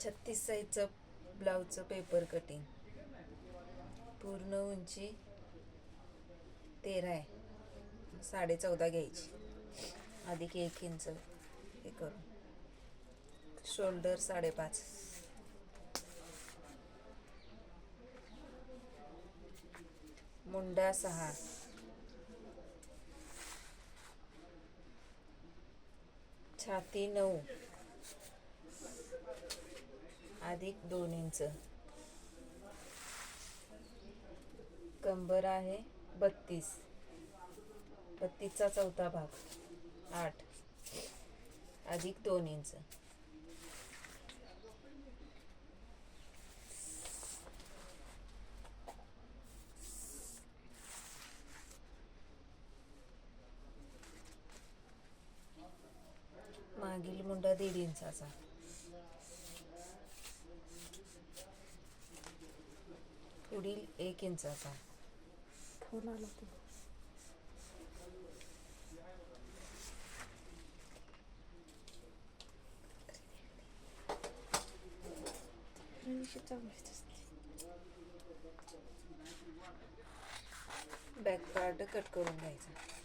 छत्तीस साईजचं ब्लाऊजचं paper cutting पूर्ण उंची तेरा आहे. साडे चौदा घ्यायची. अधिक एक इंच हे करून. शोल्डर साडेपाच मुंडा सहा. छाती नऊ. अधिक दोन इंच. कंबर आहे बत्तीस. बत्तीसचा चौथा भाग आठ. अधिक दोन इंच. मागील मुंडा दीड इंचाचा. पुढील एक इंचाचा. फोन आला तू बॅक पार्ट कट करून घ्यायचा.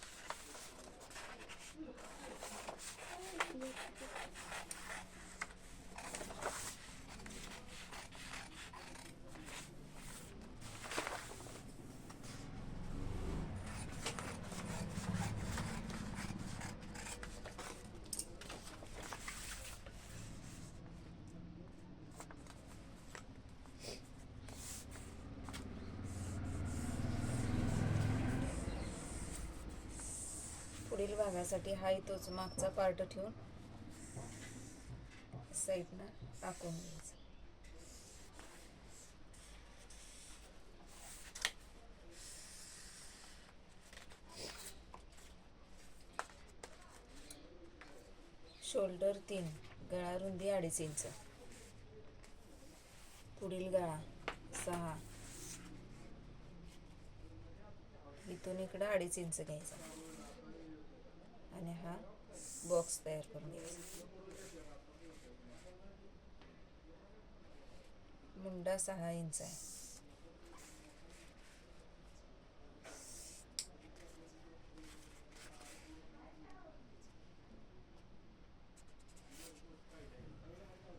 वरील भागासाठी हाय तोच मागचा पार्ट ठेवून साईडनं टाकून घ्यायचा शोल्डर तीन गळा रुंदी अडीच इंच. पुढील गळा सहा. इथून इकडं अडीच इंच घ्यायचा. आणि हा। बॉक्स तयार करून घ्यायचा मुंडा सहा इंच आहे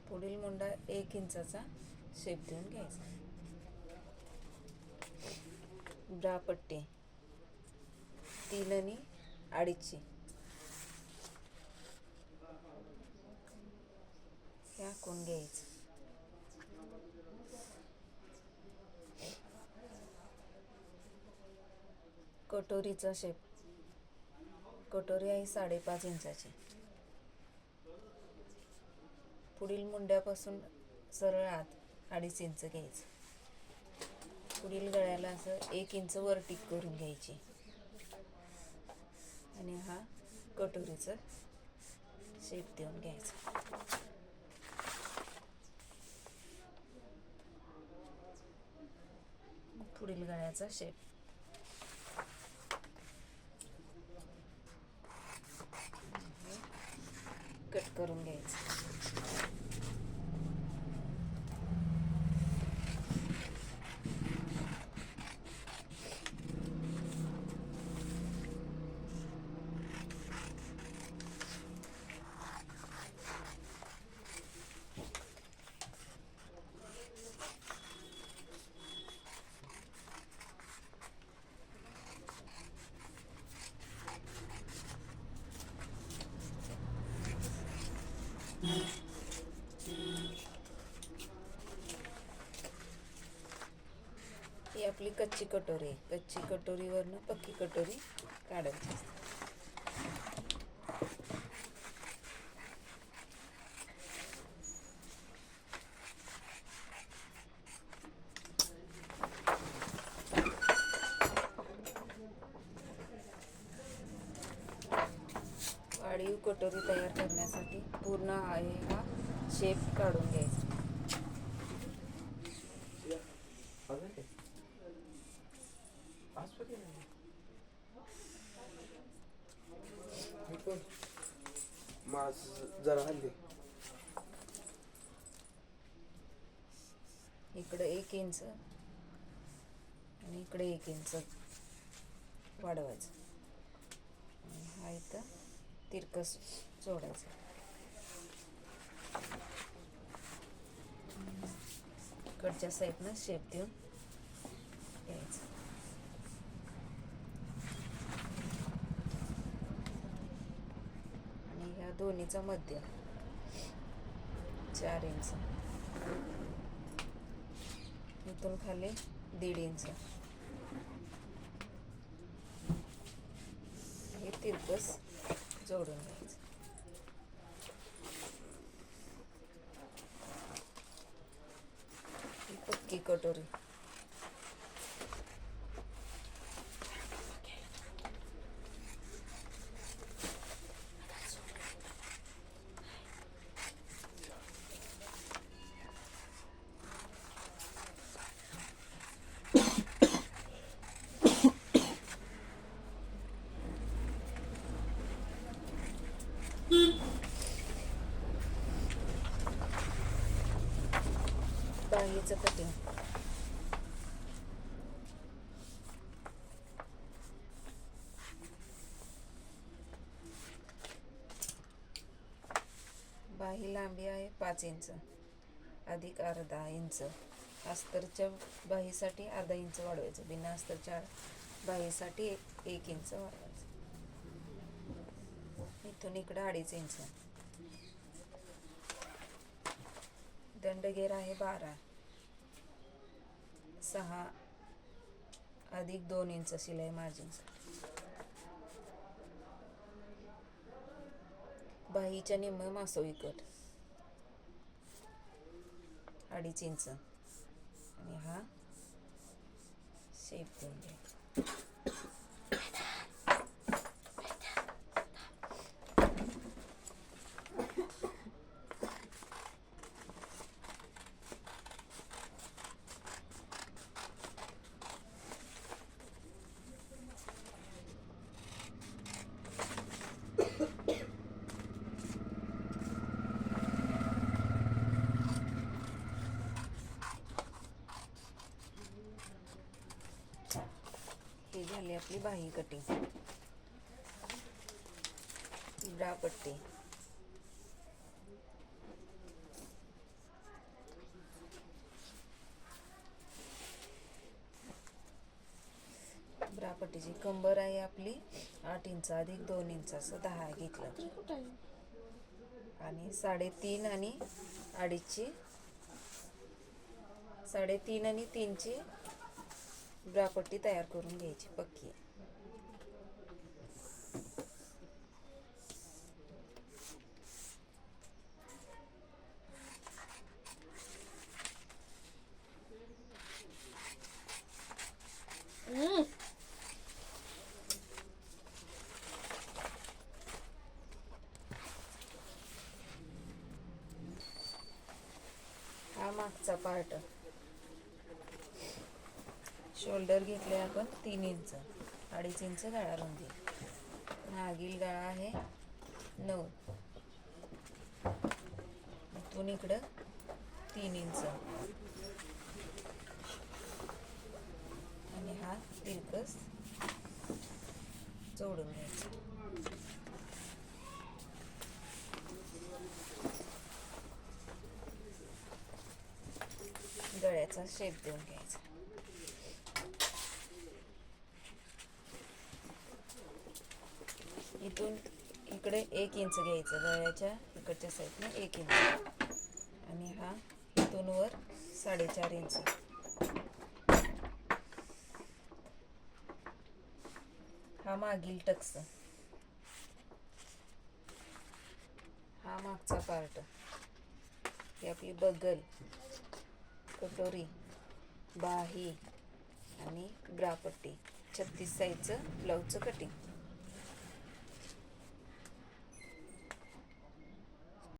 पुढील मुंडा एक इंचाचा शेप देऊन घ्यायचा ब्रा पट्टी. तीन आणि अडीचशे. हे आखून घ्यायचं कटोरीचा शेप कटोरी आहे साडेपाच इंचाची. पुढील मुंड्यापासून सरळ आत अडीच इंच घ्यायचं. पुढील गळ्याला असं एक इंच वर टिक करून घ्यायची. आणि हा कटोरीचा शेप देऊन घ्यायचा. पुढील गळ्याचा शेप कट करून घ्यायचं ही आपली कच्ची कटोरी आहे. कच्ची कटोरीवरनं पक्की कटोरी काढायची वाढीव कटोरी तयार करण्यासाठी पूर्ण आहे हा शेप काढून घ्यायचा. माझ जरा हल्ली. इकडं एक इंच आणि इकडे एक इंच वाढवायचं. आणि हा इथं तिरकस जोडायचं. इकडच्या साईडनं शेप देऊन घ्यायचं आणि ह्या दोन्हीचा मध्य. चार इंच. इथून खाली दीड इंच. हे तिरकस जोडून घ्यायचं. ही पक्की कटोरी बाहीचं कटिंग ही लांबी आहे पाच इंच. अधिक अर्धा इंच. अस्तरच्या बाहीसाठी अर्धा इंच वाढवायचं. बिना अस्तरच्या बाहीसाठी एक एक इंच वाढवायचं. इथून इकडं अडीच इंच. दंडगेर आहे बारा. सहा अधिक दोन इंच शिलाई मार्जिनचा बाहीच्या निम्म मासोळी कट. अडीच इंच. आणि हा शेप देऊन घ्या ही झाली आपली बाही कटिंग ब्रा पट्टी ब्रा पट्टीची कंबर आहे आपली. आठ इंच अधिक दोन इंच असं दहा घेतलं. आणि साडेतीन आणि अडीचची साडेतीन आणि तीनची ब्रापट्टी तयार करून घ्यायची पक्की. हा मागचा पार्ट शोल्डर घेतले आपण तीन इंच. अडीच इंच गळा रुंदी मागील गळा आहे नऊ. इथून इकडं तीन इंच. आणि हा तिरकस जोडून घ्यायचा. गळ्याचा शेप देऊन घ्यायचा. इथून इकडे एक इंच घ्यायचं गळ्याच्या इकडच्या साईडने एक इंच. आणि हा इथून वर साडेचार इंच. हा मागील टक्स. हा मागचा पार्ट ही आपली बगल कटोरी बाही आणि ब्रापट्टी छत्तीस साईजचं ब्लाऊजचं कटिंग